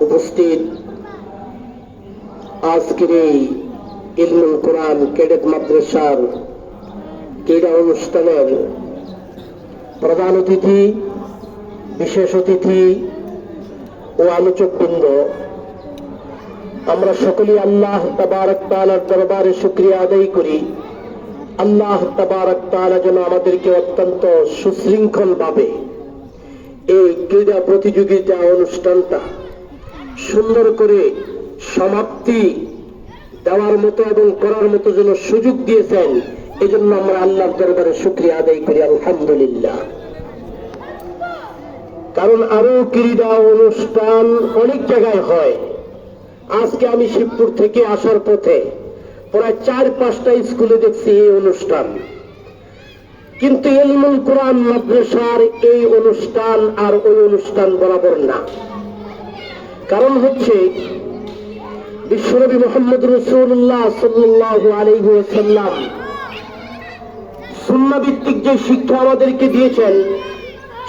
উপস্থিত। আজকের এই ইলমুল কোরআন ক্যাডেট মাদ্রাসার ক্রীড়া অনুষ্ঠানের প্রধান অতিথি, বিশেষ অতিথি ও আলোচক আলোচকবৃন্দ, আমরা সকলেই আল্লাহ তাবারক তাআলার দরবারে শুকরিয়া আদায় করি। আল্লাহ তাবারক তাআলা যেন আমাদেরকে অত্যন্ত সুশৃঙ্খল ভাবে এই ক্রীড়া প্রতিযোগিতা অনুষ্ঠানটা সুন্দর করে সমাপ্তি দেওয়ার মতো এবং করার মতো যেন সুযোগ দিয়েছেন এই জন্য আমরা আল্লাহর দরবারে শুক্রিয়া আদায় করি, আলহামদুলিল্লাহ। কারণ আরও ক্রীড়া অনুষ্ঠান অনেক জায়গায় হয়। আজকে আমি শিবপুর থেকে আসার পথে প্রায় চার, পাঁচটা স্কুলে দেখছি এই অনুষ্ঠান। কিন্তু এলমুল কোরআন মাদ্রাসার এই অনুষ্ঠান আর ওই অনুষ্ঠান বরাবর না। কারণ হচ্ছে বিশ্বনবী মোহাম্মদ রসুল্লাহ সাল্লাহ আলহাম সুন্নাভিত্তিক যে শিক্ষা আমাদেরকে দিয়েছেন,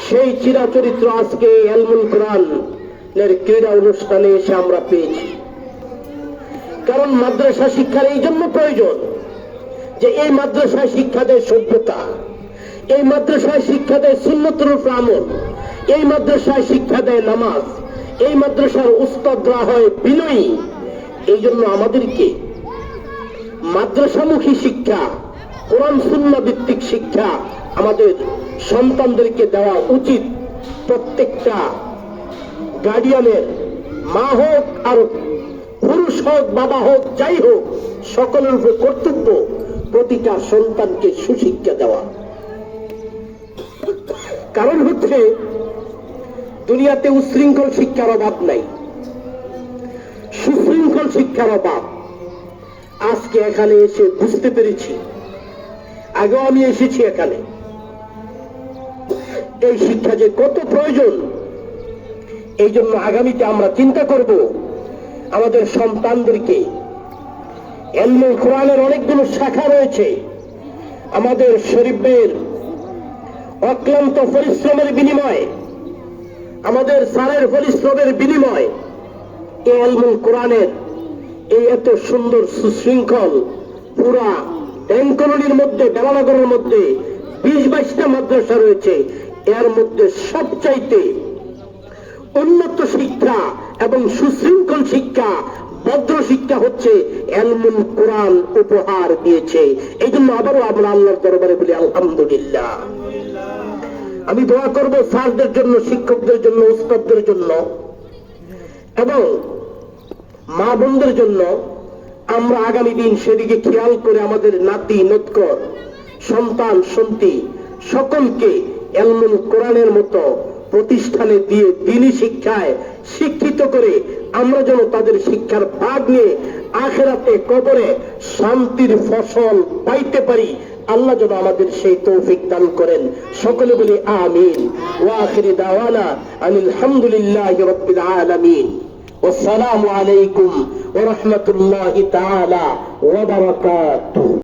সেই চিরাচরিত্র আজকে এলমুল কোরআন এর ক্রীড়া অনুষ্ঠানে এসে আমরা পেয়েছি। কারণ মাদ্রাসা শিক্ষার এই জন্য প্রয়োজন যে এই মাদ্রাসায় শিক্ষা দেয় সভ্যতা, এই মাদ্রাসায় শিক্ষা দেয় সুন্নতর আমল, এই মাদ্রাসায় শিক্ষা দেয় নামাজ এই মাদ্রাসার উস্তাদরা হয় বিনয়ী। এই জন্য আমাদেরকে মাদ্রাসামুখী শিক্ষা, কোরআন সুন্না ভিত্তিক শিক্ষা আমাদের সন্তানদেরকে দেওয়া উচিত। প্রত্যেকটা গার্ডিয়ানের মা হোক আর পুরুষ হোক, বাবা হোক, যাই হোক, সকলের উপর কর্তব্য প্রতিটা সন্তানকে সুশিক্ষা দেওয়া। কারণ হচ্ছে দুনিয়াতে উশৃঙ্খল শিক্ষার অভাব নাই। সুশৃঙ্খল শিক্ষার অভাব। আজকে এখানে এসে বুঝতে পেরেছি। আগেও আমি এসেছি এখানে। এই শিক্ষা যে কত প্রয়োজন, এই জন্য আগামীতে আমরা চিন্তা করব আমাদের সন্তানদেরকে। এলমুল কোরআনের অনেকগুলো শাখা রয়েছে। আমাদের শরীফের অক্লান্ত পরিশ্রমের বিনিময়ে আমাদের সারের পরিশ্রমের বিনিময় এই আলমুল কোরআনের এই এত সুন্দর সুশৃঙ্খল পুরা ব্যাংকরণীর মধ্যে, বেলানগরের মধ্যে বিশ বাইশটা মাদ্রাসা রয়েছে। এর মধ্যে সবচাইতে উন্নত শিক্ষা এবং সুশৃঙ্খল শিক্ষা, ভদ্র শিক্ষা হচ্ছে এলমুল কোরআন উপহার দিয়েছে। এই জন্য আবারও আমরা আল্লাহর দরবারে বলি, আলহামদুলিল্লাহ। আমি দোয়া করব স্যারদের জন্য, শিক্ষকদের জন্য, উস্তাদদের জন্য। এবং মা বোনদের জন্য আমরা আগামী দিন সেদিকে খেয়াল করে আমাদের নাতি নৎকর সন্তান, সন্তি সকলকে এলমুল কোরআনের মতো প্রতিষ্ঠানে দিয়ে দিনী শিক্ষায় শিক্ষিত করে আমরা যেন তাদের শিক্ষার ভাগ নিয়ে আখেরাতে কবরে শান্তির ফসল পাইতে পারি। আল্লাহ যেন আমাদের সেই তৌফিক দান করেন সকলে বলি আমিন ওয়াখিরি দাওয়ানা আনিল হামদুলিল্লাহ রব্বিল আলামিন والسلام عليكم ورحمة الله تعالى وبركاته